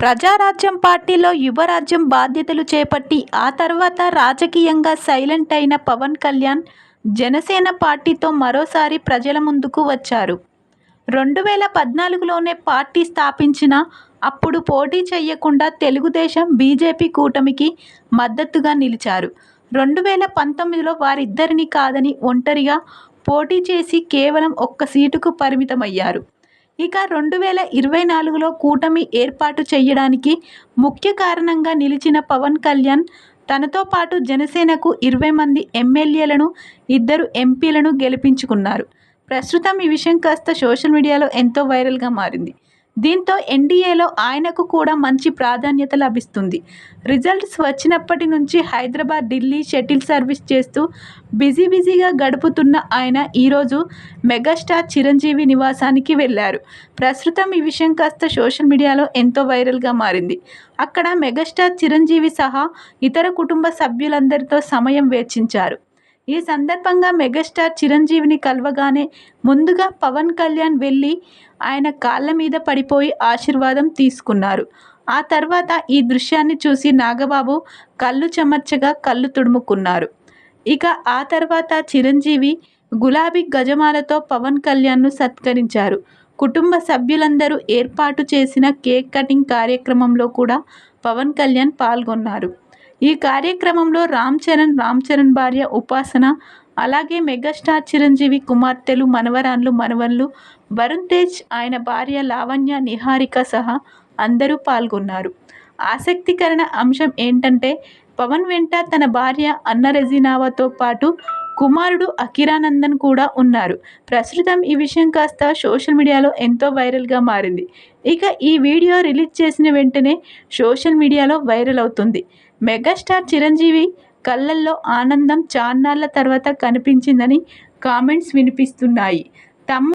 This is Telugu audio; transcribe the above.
ప్రజారాజ్యం పార్టీలో యువరాజ్యం బాధ్యతలు చేపట్టి ఆ తర్వాత రాజకీయంగా సైలెంట్ అయిన పవన్ కళ్యాణ్ జనసేన పార్టీతో మరోసారి ప్రజల ముందుకు వచ్చారు. రెండు వేల పద్నాలుగులోనే పార్టీ స్థాపించిన అప్పుడు పోటీ చేయకుండా తెలుగుదేశం బీజేపీ కూటమికి మద్దతుగా నిలిచారు. రెండు వేల పంతొమ్మిదిలో వారిద్దరిని కాదని ఒంటరిగా పోటీ చేసి కేవలం ఒక్క సీటుకు పరిమితమయ్యారు. ఇక రెండు వేల ఇరవై నాలుగులో కూటమి ఏర్పాటు చేయడానికి ముఖ్య కారణంగా నిలిచిన పవన్ కళ్యాణ్ తనతో పాటు జనసేనకు ఇరవై మంది ఎమ్మెల్యేలను ఇద్దరు ఎంపీలను గెలిపించుకున్నారు. ప్రస్తుతం ఈ విషయం కాస్త సోషల్ మీడియాలో ఎంతో వైరల్గా మారింది. దీంతో ఎన్డీఏలో ఆయనకు కూడా మంచి ప్రాధాన్యత లభిస్తుంది. రిజల్ట్స్ వచ్చినప్పటి నుంచి హైదరాబాద్ ఢిల్లీ షటిల్ సర్వీస్ చేస్తూ బిజీ బిజీగా గడుపుతున్న ఆయన ఈరోజు మెగాస్టార్ చిరంజీవి నివాసానికి వెళ్ళారు ప్రస్తుతం ఈ విషయం కాస్త సోషల్ మీడియాలో ఎంతో వైరల్గా మారింది. అక్కడ మెగాస్టార్ చిరంజీవి సహా ఇతర కుటుంబ సభ్యులందరితో సమయం వెచ్చించారు ఈ సందర్భంగా మెగాస్టార్ చిరంజీవిని కలవగానే ముందుగా పవన్ కళ్యాణ్ వెళ్ళి ఆయన కాళ్ళ మీద పడిపోయి ఆశీర్వాదం తీసుకున్నారు. ఆ తర్వాత ఈ దృశ్యాన్ని చూసి నాగబాబు కళ్ళు చెమర్చగా కళ్ళు తుడుముకున్నారు. ఇక ఆ తర్వాత చిరంజీవి గులాబీ గజమాలతో పవన్ కళ్యాణ్ను సత్కరించారు. కుటుంబ సభ్యులందరూ ఏర్పాటు చేసిన కేక్ కటింగ్ కార్యక్రమంలో కూడా పవన్ కళ్యాణ్ పాల్గొన్నారు. ఈ కార్యక్రమంలో రామ్ చరణ్ రామ్ చరణ్ భార్య ఉపాసన అలాగే మెగాస్టార్ చిరంజీవి కుమార్తెలు మనవరాన్లు మనవన్లు వరుణ్ తేజ్ ఆయన భార్య లావణ్య నిహారిక సహా అందరూ పాల్గొన్నారు. ఆసక్తికరణ అంశం ఏంటంటే పవన్ వెంట తన భార్య అన్న రెజినావాతో పాటు కుమారుడు అకిరానందన్ కూడా ఉన్నారు. ప్రస్తుతం ఈ విషయం కాస్త సోషల్ మీడియాలో ఎంతో వైరల్గా మారింది. ఇక ఈ వీడియో రిలీజ్ చేసిన వెంటనే సోషల్ మీడియాలో వైరల్ అవుతుంది. మెగాస్టార్ చిరంజీవి కళ్ళల్లో ఆనందం చాన్నాళ్ళ తర్వాత కనిపించిందని కామెంట్స్ వినిపిస్తున్నాయి. తమ్